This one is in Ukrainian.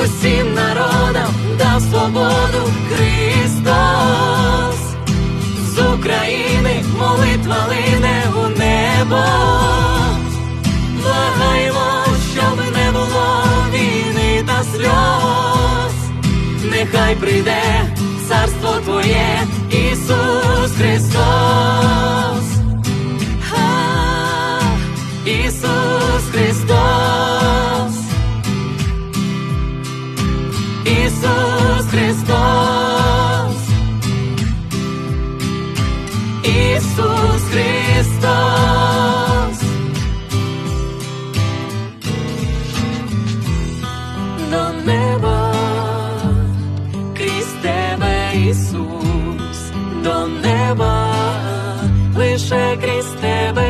усім народам дав свободу Христос. З України молитва лине у небо. Благаємо, щоб не було війни та сльоз. Нехай прийде царство Твоє, Ісус Христос. А, Ісус Христос. Ісус Христос, Ісус Христос, до неба, крізь тебе, Ісус, до неба, лише крізь тебе.